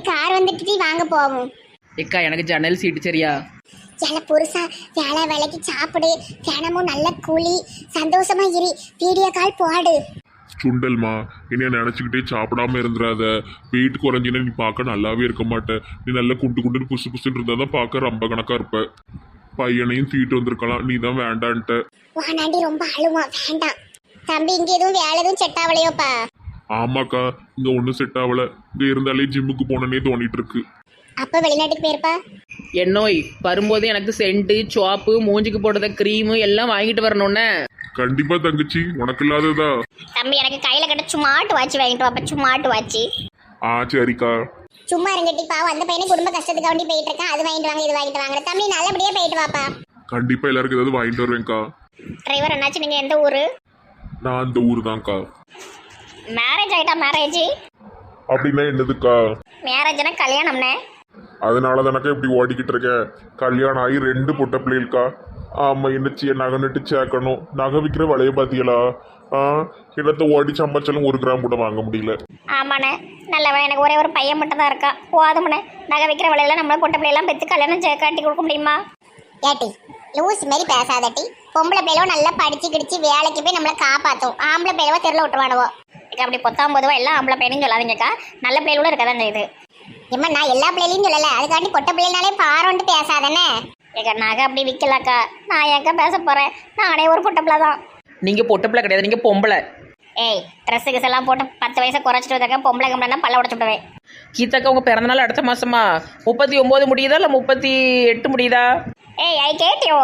Car வந்துட்டு வாங்க போவோம். ஏக்கா எனக்கு ஜன்னல் சீட்டு சரியா? ஏல புருஷா வேலை வேலைக்கு சாப்பிடு. தினமும் நல்ல கூலி சந்தோஷமா இரு. வீடியோ கால் போடு. சுண்டல்மா என்னைய நினச்சிக்கிட்டே சாப்பிடாம இருந்துடாத வெயிட் குறைஞ்சினா நீ பார்க்க நல்லாவே இருக்க மாட்ட. நீ நல்லா குண்டு குண்டுன்னு புசு புசுன்னு இருந்தால் தான் பார்க்க ரொம்ப கணக்காக இருப்ப. பையனையும் தூக்கிட்டு வந்திருக்கலாம். நீ தான் வேண்டான்ட்ட. வானாண்டி ரொம்ப அழுவான். வேண்டாம். தம்பி இங்க எதுவும் வேலை எதுவும் செட் ஆகலையோப்பா ஆமாக்கா இங்கே ஒன்றும் செட் ஆகலை இங்கே இருந்தாலே ஜிம்முக்கு போனனே தோணிட்டு இருக்கு அப்ப வெளிநாட்டுக்கு போயிருப்பா? என் நோய். வரும்போது எனக்கு சென்ட்டு சோப்பு மூஞ்சிக்கு போடுறத க்ரீமு எல்லாம் வாங்கிட்டு வரணுன்னே கண்டிப்பா தங்கச்சி உனக்கு இல்லாததா? தம்பி எனக்கு கையில கட்ட சும்மாட்டு வாட்சி வாங்கிட்டு வாப்பா சும்மாட்டு வாட்சி ஆ சரிக்கா. சும்மா இருங்கட்டி பாவம் அந்த பையனை குடும்ப கஷ்டத்துக்கு வேண்டி போயிட்டு இருக்கான். அது வாங்கிட்டு வாங்க இது வாங்கிட்டு வாங்க. தம்பி நல்லபடியா போயிட்டு வாப்பா. கண்டிப்பா எல்லாருக்கும் ஏதாவது வாங்கிட்டு வருவேன்க்கா. டிரைவர் என்னாச்சு? நீங்க எந்த ஊரு? நான் அந்த ஊர் தான்க்கா மேரேஜ் ஆயிட்டா மேரேஜ் அப்படின்னா என்னதுக்கா? மேரேஜ்னா கல்யாணம்னே. அதனால தானக்கா இப்படி ஓடிக்கிட்டு இருக்கேன் கல்யாணம் ஆகி ரெண்டு பொட்ட பிள்ளைகளுக்கா? ஆமா என்ன செய்ய நகை நட்டு சேர்க்கணும். நகை விற்கிற விலைய பாத்தீங்களா? ஆ இடத்த ஓடி சம்பாதிச்சாலும் ஒரு கிராம் கூட வாங்க முடியல. ஆமாண்ணே. நல்லவன் எனக்கு ஒரே ஒரு பையன் மட்டும் தான் இருக்கா. போதும்ண்ணே. நகை வைக்கிற விலையில நம்மள பொட்ட பிள்ளையெல்லாம் பெற்று கல்யாணம் செ- கட்டி கொடுக்க முடியுமா? ஏட்டி லூஸ் மாரி பேசாதட்டி பொம்பளை பிள்ளைவோ நல்லா படிச்சு கிடிச்சு வேலைக்கு போய் நம்மளை காப்பாற்றும் ஆம்பளை பிள்ளைவோ தெருல விட்டுருவானுவோ. எனக்கு அப்படி பொத்தாம் பொதுவாக எல்லாம் ஆம்பளை பையனும் சொல்லாதீங்கக்கா. நல்ல பிள்ளைகளும் இருக்க தான் செய்யுது ஏம்மா நான் எல்லா பிள்ளைகளையும் சொல்லலை. அதுக்காண்டி பொட்ட பிள்ளைனாலே பாரோன்ட்டு பேசாதானே ஏக்கா நகை அப்படி விற்கலாக்கா நான் ஏக்கா பேச போகிறேன் நானே ஒரு பொட்ட பிள்ளை தான். நீங்கள் பொட்ட பிள்ளை கிடையாது நீங்கள் பொம்பளை. ஏய் ட்ரெஸ்ஸு கிஸ் எல்லாம் போட்டு பத்து வயசை குறைச்சிட்டு வந்தாக்க பொம்பளை கம்பளைனா பல்ல உடச்சு விடுவேன் கீதாக்கா உங்கள் பிறந்தநாள் அடுத்த மாசமா? முப்பத்தி ஒம்பது முடியுதா இல்லை முப்பத்தி எட்டு முடியுதா? ஏய் ஐ கேட்டியோ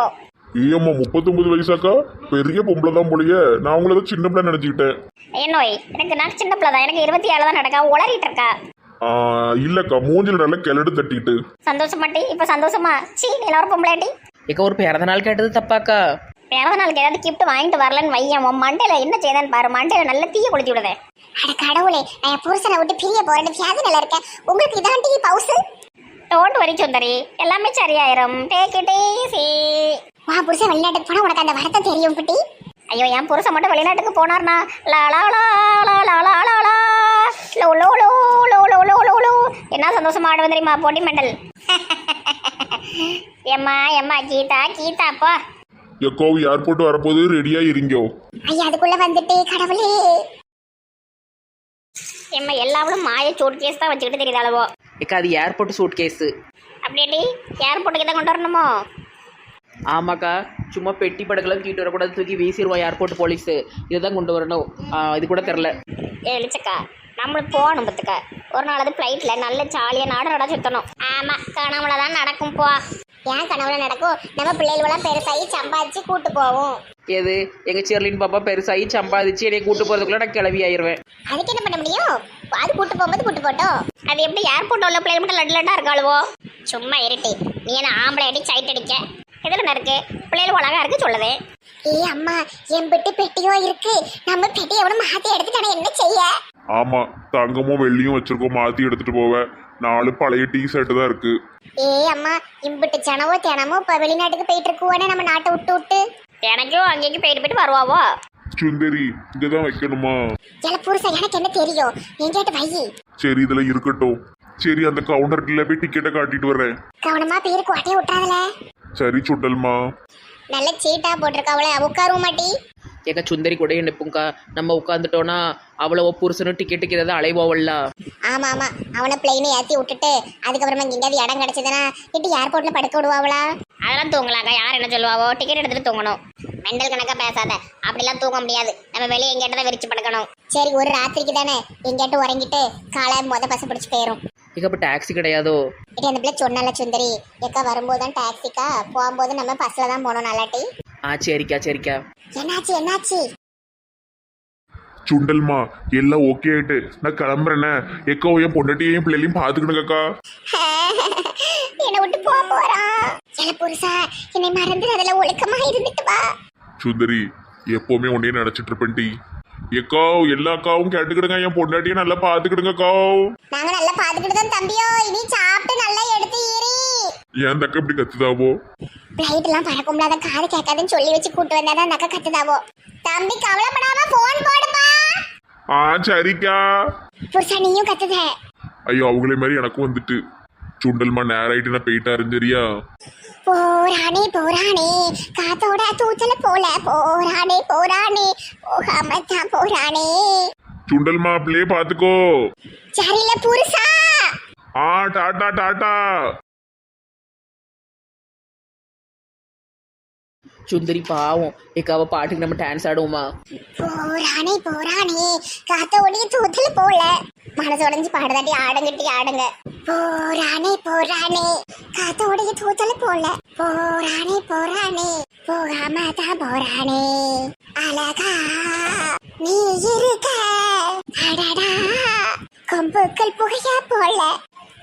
ஏம்மா முப்பத்தொன்பது வயசாக்கா? பெரிய பொம்பளை தான் போலியே. நான் உங்களை தான் சின்ன பிள்ளை நினைச்சுக்கிட்டேன். என்னோய் எனக்கு நான் சின்ன பிள்ளை தான் எனக்கு இருபத்தி ஏழு தான் நடக்கா? உளறிட்டு இருக்கா? இல்லக்கா மூஞ்சில நல்லா கிளடு தட்டிட்டு. சந்தோஷமாட்டி இப்போ சந்தோஷமா? சீ நீ ஒரு பொம்பளையாட்டி ஏக்கா ஒரு பிறந்தநாள் கேட்டது தப்பாக்கா? பிறந்த நாளுக்கு ஏதாவது கிஃப்ட் வாங்கிட்டு வரலன்னு வையன். உன் மண்டையில என்ன செய்தேன்னு பாரு. மண்டையில நல்ல தீய கொளுத்தி விடுதே. அட கடவுளே நான் என் புருஷனை விட்டு பிரிய போறேன்னு வியாதி நல்லா இருக்கேன். உங்களுக்கு இதாண்டி பவுசு? டோன்ட் வரி சுந்தரி. எல்லாமே சரியாயிரும். டேக் இட் ஈஸி வா புருஷன் வெளிநாட்டுக்கு போனா உனக்கு அந்த வருத்தம் தெரியும் குட்டி. ஐயோ என் புருஷன் மட்டும் வெளிநாட்டுக்கு போனார்னா லா லா லா லா லா லா லா லா. லோ லோ லோ லோ லோ லோ லோ லோ. என்ன சந்தோஷமா ஆடுவது தெரியுமா பொடி மெண்டல்? எம்மா எம்மா கீதா கீதா அப்பா எக்கோ ஏர்போர்ட் வரப்போது ரெடியா இருங்கோ. ஐயா அதுக்குள்ள வந்துட்டு கடவுளே. எம்மா எல்லாவளும் மாய சூட் கேஸ் தான் வச்சுக்கிட்டு தெரியுது அளவோ. ஏக்கா அது ஏர்போர்ட் சூட் கேஸு அப்படியே ஏர்போர்ட்டுக்கு தான் கொண்டு வரணுமோ? ஆமாக்கா சும்மா பெட்டி படக்கெல்லாம் தூக்கிட்டு வரக்கூடாது தூக்கி வீசிடுவோம் ஏர்போர்ட் போலீஸு இதை தான் கொண்டு வரணும். இது கூட தெரில ஏ இழிச்சக்கா நம்மளுக்கு போகணும் பத்துக்க ஒரு நாளாவது ஃப்ளைட்டில் நல்ல ஜாலியாக நாடு நட சுற்றணும் ஆமாம் கனவுல தான் நடக்கும் போ. ஏன் கனவுல நடக்கும்? நம்ம பிள்ளைகளெல்லாம் பெருசாகி சம்பாதிச்சு கூட்டு போவோம். எது? எங்கள் செர்லின் பாப்பா பெருசாகி சம்பாதிச்சு என்னை கூட்டு போகிறதுக்குள்ள நான் கிளவி ஆயிடுவேன் அதுக்கு என்ன பண்ண முடியும்? அது கூட்டு போகும்போது கூட்டு போட்டோம். அது எப்படி ஏர்போர்ட் உள்ள பிள்ளைகள் மட்டும் லட்டு லட்டா இருக்காளுவோ? சும்மா இருட்டி. நீ என்ன ஆம்பளை அடி சைட் அடிக்க. இதில் என்ன இருக்கு பிள்ளைகள் அழகா இருக்கு சொல்லுது ஏ அம்மா என் பெட்டி பெட்டியோ இருக்கு. நம்ம பெட்டி எவனும் மாத்தி எடுத்துட்டானே என்ன செய்ய? ஆமா தங்கமும் வெள்ளியும் வச்சிருக்கோம் மாத்தி எடுத்துட்டு போவேன் நாலு பழைய டீ ஷர்ட் தான் இருக்கு. ஏ அம்மா இம்பிட்டு சனவோ தினமோ இப்போ வெளிநாட்டுக்கு போயிட்டு இருக்குவானே நம்ம நாட்டை விட்டு விட்டு. எனக்கும் அங்கேயும் போயிட்டு போயிட்டு வருவாவோ? சுந்தரி இங்கதான் வைக்கணுமா? எல புருஷன் எனக்கு என்ன தெரியும்? என்கிட்ட வை. சரி இதுல இருக்கட்டும். சரி அந்த கவுண்டர்ல போய் டிக்கெட்டை காட்டிட்டு வரேன் கவனமா பேரு கோட்டையை விட்டுறாதுல சரி சுண்டல்மா? நல்ல சீட்டா போட்டிருக்காவளே உட்காருவோம் மாட்டி ஏக்கா சுந்தரி கூட நிற்புங்க்கா நம்ம உட்காந்துட்டோன்னா அவ்வளோ புருஷனும் டிக்கெட்டுக்கு ஏதாவது அலைவோவல்ல? ஆமா ஆமா. அவனை பிளைனை ஏத்தி விட்டுட்டு அதுக்கப்புறமா இங்க எங்கேயாவது இடம் கிடைச்சதுன்னா இட்டு ஏர்போர்ட்ல படுக்க விடுவாங்களா அதெல்லாம் தூங்கலாங்க யார் என்ன சொல்லுவாவோ? டிக்கெட் எடுத்துட்டு தூங்கணும். மெண்டல் கணக்கா பேசாத. அப்படிலாம் தூங்க முடியாது. நம்ம வெளியே எங்கேயாட்ட விரிச்சு படுக்கணும். சரி ஒரு ராத்திரிக்கு தானே எங்கேயாட்டும் உறங்கிட்டு காலை மொத பச பிடிச்சி போயிரும். ஏக்கா இப்போ டாக்ஸி கிடையாதோ? அந்த பிள்ளை சொன்னல சுந்தரி எக்கா வரும்போது தான் டாக்ஸிக்கா போகும்போது நம்ம பஸ்ல தான் போகணும் நல்லாட்டி. ஆ சரிக்கா சரிக்கா. என்னாச்சு என்னாச்சு? சுண்டல்மா எல்லாம் ஓகே ஆயிட்டு. நான் கிளம்புறேனே. எக்கோ என் பொண்டாட்டியையும் பிள்ளைகளையும் பாத்துக்கணுங்கக்கா என்னை விட்டு போக போறான் சில புருஷா என்னை மறந்து அதுல ஒழுக்கமா இருந்துட்டு வா. சுந்தரி எப்பவுமே உன்னையே நினைச்சிட்டு இருப்பேன் டி எக்கோ எல்லா அக்காவும் கேட்டுக்கிடுங்க என் பொண்டாட்டியை நல்லா பாத்துக்கிடுங்கக்கா நாங்க நல்லா பாத்துக்கிட்டு தான் தம்பியோ. இனி சாப்பிட்டு நல்லா எடுத்து ஏறி. ஏன் தக்க இப்படி கத்துதாவோ? பிளைட் எல்லாம் பறக்க முடியாத காது கேட்காதுன்னு சொல்லி வச்சு கூட்டு வந்தாதான் அந்த அக்கா கத்துதாவோ? தம்பி கவலைப்படாம போன் போடுப்பா ஆ சரிக்கா. புருஷா நீயும் கத்துத. ஐயோ அவங்களே மாதிரி எனக்கும் வந்துட்டு. சுண்டல்மா நேராயிட்டு நான் போயிட்டாரு சரியா போரானே போரானே காத்தோட தூத்தல போல போரானே போரானே போகாம தான் போரானே சுண்டல்மா பிள்ளையே பாத்துக்கோ சரியில்ல புருஷா. ஆ டாட்டா டாட்டா. சுந்தரி பாவம் ஏக்காவ பாட்டுக்கு நம்ம டான்ஸ் ஆடுவோமா போறானே போரானே காத்தோடைய தூத்தல போல மனசு உடஞ்சு பாடுதாட்டி ஆடுங்கட்டி ஆடுங்க போறானே போரானே காத்தோடைய தூத்தல போல போறானே போறானே போகாம தான் போறானே அழகா நீ இருக்க அடடா கொம்புக்கள் புகையா போல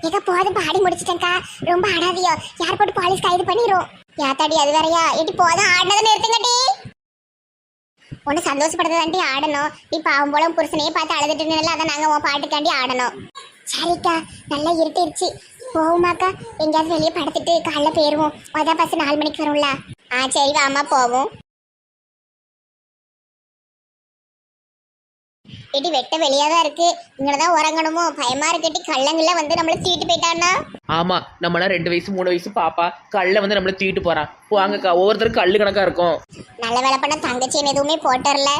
ஏதோ போது பாடி முடிச்சிட்டேன்க்கா ரொம்ப அடாதியோ யார் போட்டு போலீஸ் கைது பண்ணிரும் யாத்தாடி அது வேறயா? எட்டி போதும் ஆடினதை நிறுத்துங்கடி. உன்னை சந்தோஷப்படுறதாண்டி ஆடணும். நீ பாவம் போல புருஷனையே பார்த்து அழுதுட்டு நின்னல அதை நாங்கள் உன் பாட்டுக்காண்டி ஆடணும். சரிக்கா நல்லா இருட்டிருச்சு. போவோமாக்கா? எங்கேயாவது வெளியே படுத்துட்டு காலைல போயிடுவோம் அதான் பஸ் நாலு மணிக்கு வரும்ல. ஆ சரி வாமா போவோம். இடி வெட்ட வெளியே தான் இருக்கு. இங்கே தான் உறங்கணுமோ? பயமா இருக்கட்டி கள்ளங்கள்ல வந்து நம்மளை தீட்டு போயிட்டான்னா? ஆமா நம்மளாம் ரெண்டு வயசு மூணு வயசு பாப்பா. கல்ல வந்து நம்மள தூக்கிட்டு போறான் வாங்கக்கா ஒவ்வொருத்தரும் கல்லு கணக்கா இருக்கும். நல்ல வேலை பண்ண தங்கச்சின்னு எதுவுமே போட்டுறல.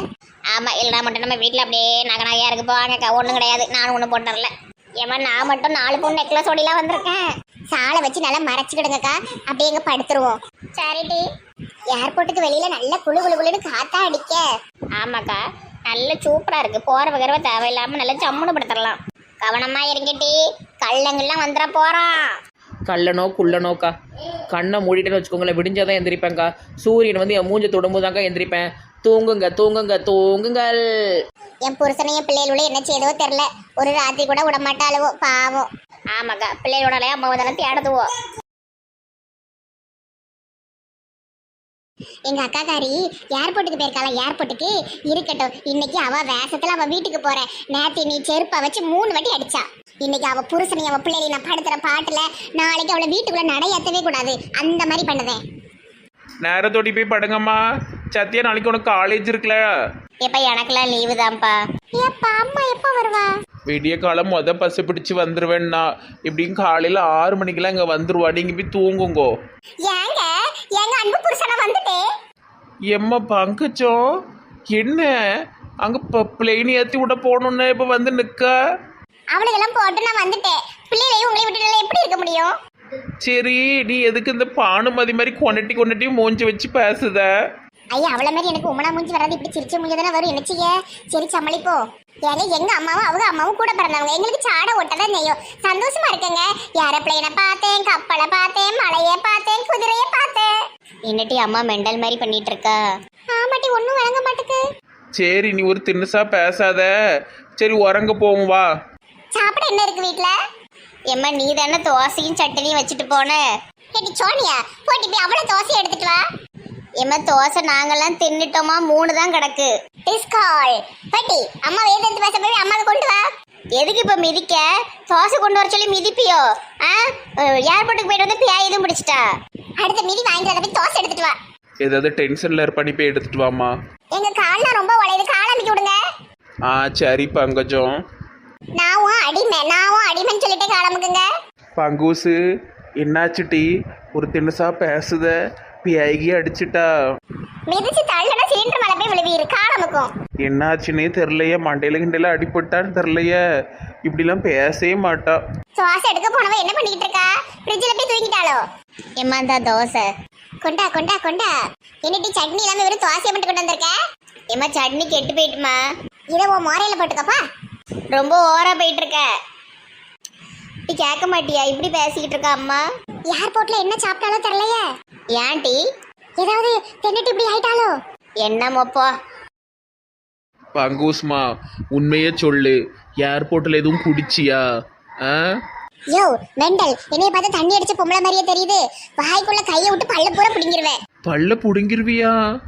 ஆமா இல்லைனா மட்டும் நம்ம வீட்டில் அப்படியே நகை நகையா இருக்கு போவாங்கக்கா ஒன்றும் கிடையாது. நானும் ஒன்றும் போட்டுறல. ஏமா நான் மட்டும் நாலு பொண்ணு நெக்லஸ் ஓடிலாம் வந்திருக்கேன். சாலை வச்சு நல்லா மறைச்சிக்கிடுங்கக்கா. அப்படியே எங்க படுத்துருவோம். சரிடி. ஏர்போர்ட்டுக்கு வெளியில நல்ல குளு குளு குளுன்னு காத்தா அடிக்க. ஆமாக்கா. நல்ல சூப்பரா இருக்கு. போற வகரவ தேவையில்லாம நல்ல சம்முன்னு படுத்துடலாம். கவனமா இருங்கட்டி கள்ளங்கள்லாம் வந்துட போறான் கல்லனோ குள்ளனோக்கா. கண்ணை மூடிட்டேன்னு வச்சுக்கோங்களேன் விடிஞ்சாதான் எந்திரிப்பேங்க்கா சூரியன் வந்து என் மூஞ்ச தொடும்போதாங்க்கா எந்திரிப்பேன். தூங்குங்க தூங்குங்க தூங்குங்கள். என் புருஷனையும் பிள்ளைகளோட என்ன செய்தவோ தெரில ஒரு ராத்திரி கூட விட மாட்டாளுவோ பாவம். ஆமாக்கா பிள்ளைகளோட அம்மா தானே தேடுதுவோ. எங்க அக்காக்காரி ஏர்போர்ட்டுக்கு போயிருக்காளா? ஏர்போர்ட்டுக்கு இருக்கட்டும். இன்னைக்கு அவ வேஷத்துல அவ வீட்டுக்கு போற. நேத்து நீ செருப்பை வச்சு மூணு வாட்டி அடிச்சா. இன்னைக்கு அவ புருஷனை அவ பிள்ளைகளை நான் படுத்துற பாட்டுல நாளைக்கு அவளை வீட்டுக்குள்ள நடையாத்தவே கூடாது. அந்த மாதிரி பண்ணுதேன் நேரத்தோடி போய் படுங்கம்மா. சத்யா நாளைக்கு உனக்கு காலேஜ் இருக்குல்ல. எப்ப எனக்கெல்லாம் லீவு தான்ப்பா. எப்பா அம்மா எப்ப வருவா? விடிய காலம் மொத பஸ் பிடிச்சு வந்துருவேன்னா இப்படியும் காலையில் ஆறு மணிக்கெல்லாம் இங்கே வந்துருவா நீங்கள் போய் தூங்குங்கோ. ஏங்க எங்க அன்பு புருஷனை வந்துட்டே. எம்மா பங்கச்சம் என்ன? அங்கே இப்போ பிளெயின் ஏற்றி விட போகணுன்னு இப்போ வந்து நிற்க அவளுக்கெல்லாம் போட்டு நான் வந்துட்டேன் பிள்ளைகளையும் உங்களை விட்டுட்டு எப்படி இருக்க முடியும்? சரி நீ எதுக்கு இந்த பானுமதி மாதிரி கொண்டட்டி கொண்டட்டி மூஞ்சி வச்சு பேசுத? ஐயா அவள மாதிரி எனக்கு உமனா மூஞ்சி வராது. இப்படி சிரிச்ச மூஞ்சி தானே வரும். என்ன செய்ய? சரி சமாளிப்போ. ஏங்க எங்க அம்மாவும் அவங்க அம்மாவும் கூட பிறந்தவங்க. எங்களுக்கு சாட ஓட்டதான் செய்யும். சந்தோஷமா இருக்கங்க. ஏரோப்ளைனை பார்த்தேன் கப்பலை பார்த்தேன் மலையை பார்த்தேன் குதிரையை பார்த்தேன். என்னட்டி அம்மா மெண்டல் மாதிரி பண்ணிட்டு இருக்கா ஆமாட்டி ஒன்றும் வழங்க மாட்டுக்கு. சரி நீ ஒரு தின்னுசா பேசாத. சரி உறங்க போவோம் வா. சாப்பிட என்ன இருக்கு வீட்ல? எம்மா நீ தானே தோசையும் சட்னியும் வச்சுட்டு போன. ஏடி சோனியா போட்டி போய் அவ்வளவு தோசை எடுத்துட்டு வா. எம்மா தோசை நாங்கெல்லாம் தின்னுட்டோமா மூணு தான் கிடக்கு. டிஸ்கால் பட்டி அம்மா வேதத்து பேச போய் அம்மாவை கொண்டு வா. எதுக்கு இப்ப மிதிக்க? தோசை கொண்டு வர சொல்லி மிதிப்பியோ? ஆ? ஏர்போர்ட்டுக்கு போயிட்டு வந்து பியா எதுவும் பிடிச்சிட்டா? அடுத்த மிதி வாங்கிட்டு வர போய் தோசை எடுத்துட்டு வா. ஏதாவது டென்ஷனில் இருப்பா நீ போய் எடுத்துட்டு வாம்மா. எங்க கால்லாம் ரொம்ப உழையுது கால் அமைக்க விடுங்க. ஆ சரி பங்கஜம். நாவும் அடிமை நாவும் அடிமைன்னு சொல்லிட்டே கால் அமுக்குங்க. பங்கூசு என்னாச்சு டீ? ஒரு தின்னுசா பேசுத. பியாகி அடிச்சிட்டா? மிதிச்சு தள்ளனா சிலிண்டர் மேல போய் விழுவீரு கால் அமுக்கும் என்னாச்சுன்னே தெரிலையே மண்டையில கிண்டையில அடிபட்டான்னு தெரிலையே இப்படிலாம் பேசவே மாட்டா. சுவாச எடுக்க போனவ என்ன பண்ணிக்கிட்டு இருக்கா? ஃப்ரிட்ஜில் போய் தூங்கிட்டாளோ? எம்மா இந்த தோசை. கொண்டா கொண்டா கொண்டா. என்னடி சட்னி இல்லாம வெறும் தோசையை மட்டும் கொண்டு வந்திருக்க? எம்மா சட்னி கெட்டு போயிட்டுமா? இதை உன் மோரையில போட்டுக்கப்பா. ரொம்ப ஓரா போயிட்டு இருக்க நீ கேட்க மாட்டியா? இப்படி பேசிக்கிட்டு இருக்கா அம்மா? ஏர்போர்ட்ல என்ன சாப்பிட்டாலோ தெரியலையே. ஏன்டி? ஏதாவது தின்னுட்டு இப்படி ஆயிட்டாலோ? என்னமோப்போ பங்கூஸ்மா உண்மையே சொல்லு. ஏர்போர்ட்டில் எதுவும் குடிச்சியா? ஆ? யோ மெண்டல். என்னைய பார்த்து தண்ணி அடிச்ச பொம்பளை மாதிரியே தெரியுது. வாய்க்குள்ள கையை விட்டு பல்ல பூரா பிடிங்கிருவேன். பல்ல புடுங்கிருவியா?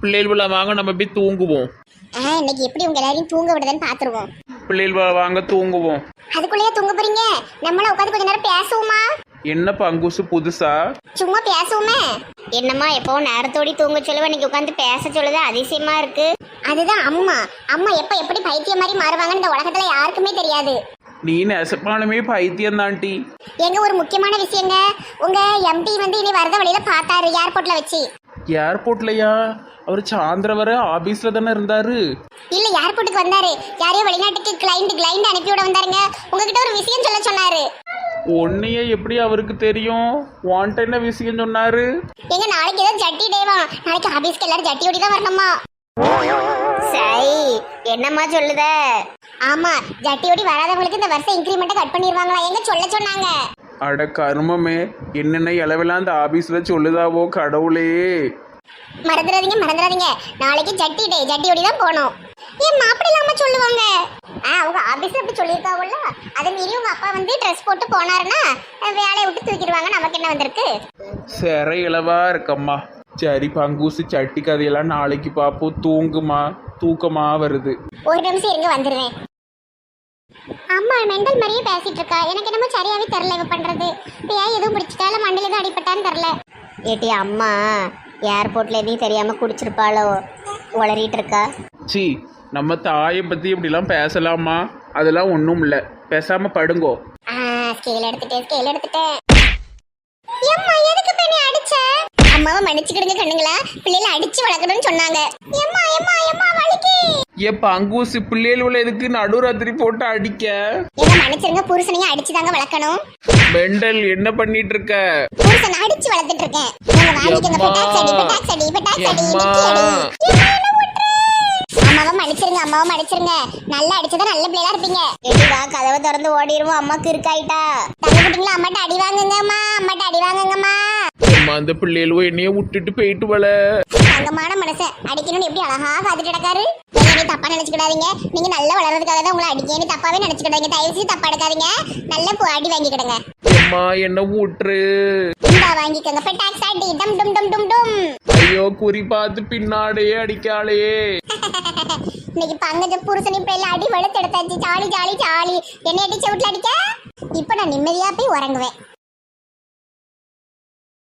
பிள்ளைகள் வாங்க நம்ம போய் தூங்குவோம். ஆ இன்னைக்கு எப்படி உங்க எல்லாரையும் தூங்க விடுதுன்னு பாத்துருவோம். பிள்ளைகள் வாங்க தூங்குவோம். அதுக்குள்ளேயே தூங்க போறீங்க? நம்மளும் உட்காந்து கொஞ்ச நேரம் பேசுவோமா? என்ன பங்குசு புதுசா? சும்மா பேசுவோமே. என்னம்மா எப்போ நேரத்தோடி தூங்க சொல்லுவ இன்னைக்கு உட்காந்து பேச சொல்லுது அதிசயமா இருக்கு. அதுதான் அம்மா. அம்மா எப்ப எப்படி பைத்தியம் மாதிரி மாறுவாங்கன்னு இந்த உலகத்துல யாருக்குமே தெரியாது. நீ நெசப்பாலுமே பைத்தியம் தான்டி. எங்க ஒரு முக்கியமான விஷயங்க உங்க எம்டி வந்து இனி வரத வழியில பார்த்தாரு ஏர்போர்ட்ல வச்சு. ஏர்போர்ட்லையா அவர் சாயந்தர வர ஆபீஸ்ல தானே இருந்தாரு. இல்ல ஏர்போர்ட்டுக்கு வந்தாரு. யாரையோ வெளிநாட்டுக்கு கிளைண்ட் கிளைண்ட் அனுப்பி விட வந்தாருங்க. உங்ககிட்ட ஒரு விஷயம் சொல்ல சொன்னாரு. உன்னையே எப்படி அவருக்கு தெரியும்? வான்ட்ட என்ன விஷயம் சொன்னாரு? எங்க நாளைக்கு ஏதோ ஜட்டி டேவா நாளைக்கு ஆபீஸ்க்கு எல்லாரும் ஜட்டியோடி தான் வரணுமா? சரி என்னம்மா சொல்லுத? ஆமா ஜட்டியோடி வராதவங்களுக்கு இந்த வருஷம் இன்க்ரிமெண்ட்டை கட் பண்ணிடுவாங்களா? எங்க சொல்ல சொன்னாங்க? அட கருமமே என்னென்ன இளவெல்லாம் அந்த ஆபீஸ்ல சொல்லுதாவோ கடவுளே. மறந்துடாதீங்க மறந்துடாதீங்க. நாளைக்கு ஜட்டி டே ஜட்டியோடி தான் போகணும். மாப்பிள்ளை இல்லாம சொல்லுவாங்க. ஆ அவங்க ஆபீஸ்ல அப்படி சொல்லியிருக்காங்கல்ல அதை மீறி உங்க அப்பா வந்து ட்ரெஸ் போட்டு போனாருன்னா வேலையை விட்டு தூக்கிடுவாங்க. நமக்கு என்ன வந்திருக்கு? சிற இளவா இருக்கம்மா. சரி பங்கூசு சட்டி கதையெல்லாம் நாளைக்கு பார்ப்போம். தூங்குமா தூக்கமா வருது. ஒரு நிமிஷம் இருங்க வந்துடுவேன் அம்மா மெண்டல் மாதிரியே பேசிட்டு இருக்கா. எனக்கு என்னமோ சரியாவே தெரியல இவ பண்றது. ஏன் எதுவும் பிடிச்சிட்டா இல்ல மண்ணில எதுவும் அடிபட்டான்னு தெரியல. ஏட்டி அம்மா ஏர்போர்ட்ல எதையும் தெரியாம குடிச்சிருப்பாளோ? உளறிட்டு இருக்கா சி நம்ம தாயை பத்தி இப்படிலாம் பேசலாமா? அதெல்லாம் ஒன்றும் இல்லை. பேசாம படுங்கோ. ஸ்கேல் எடுத்துட்டேன் ஸ்கேல் எடுத்துட்டேன் எம்மா எதுக்கு பெண்ணை அடிச்ச அம்மாவை மன்னிச்சுக்கிடுங்க கண்ணுங்களா? பிள்ளைல அடிச்சு வளர்க்கணும்னு சொன்னாங்க. எம்மா எம்மா எம்மா வலிக்கு. ஏ பங்கூசு பிள்ளைகள் எதுக்கு நடுராத்திரி போட்டு அடிக்க? எங்க மன்னிச்சிருங்க புருஷனையும் அடிச்சு தாங்க வளர்க்கணும். மெண்டல் என்ன பண்ணிட்டு இருக்க புருஷனை அடிச்சு வளர்த்துட்டு இருக்கேன் நீங்க வாங்கிக்கோங்க. பெட்டாக்ஸ் அடி பெட்டாக்ஸ் அடி பெட்டாக்ஸ் அடி எம்மா. நிக்கி அடி எம்மா, என்ன விட்டுரு? அம்மாவை மன்னிச்சிருங்க அம்மாவை மன்னிச்சிருங்க. நல்லா அடிச்சதா நல்ல பிள்ளையா இருப்பீங்க. எடிவா கதவை திறந்து ஓடிடுவோம். அம்மாக்கு இருக்காயிட்டா தங்க குட்டிங்களா அம்மாட்ட அடி வாங்குங்கம்மா அம்மாட்ட அடி வாங்குங்கம்மா. அம்மா அந்த பிள்ளைகளும் என்னைய விட்டுட்டு போயிட்டு வல தங்கமான மனசன் அடிக்கணும்னு எப்படி அழகா காத்துட்டு கிடக்காரு? நீங்க தப்பா நினைச்சுக்கிடாதீங்க. நீங்க நல்லா வளர்றதுக்காக தான் உங்களை அடிக்க நீ தப்பாவே நினைச்சுக்கிடாதீங்க. தயவு செய்து தப்பா எடுக்காதீங்க. நல்ல பு- அடி வாங்கிக்கிடுங்க. அம்மா என்ன விட்டுரு. இந்தா வாங்கிக்கோங்க. பெட்டாக்ஸ் அடி. டம் டும் டும் டும் டும். ஐயோ குறி பார்த்து பின்னாடியே அடிக்காளே இன்னைக்கு பங்கஜ புருஷனி பிள்ளைல அடி வெளுத்து எடுத்தாச்சு. Jolly jolly jolly. என்ன அடிச்ச வீட்டுல அடிக்க? இப்ப நான் நிம்மதியா போய் உறங்குவேன்.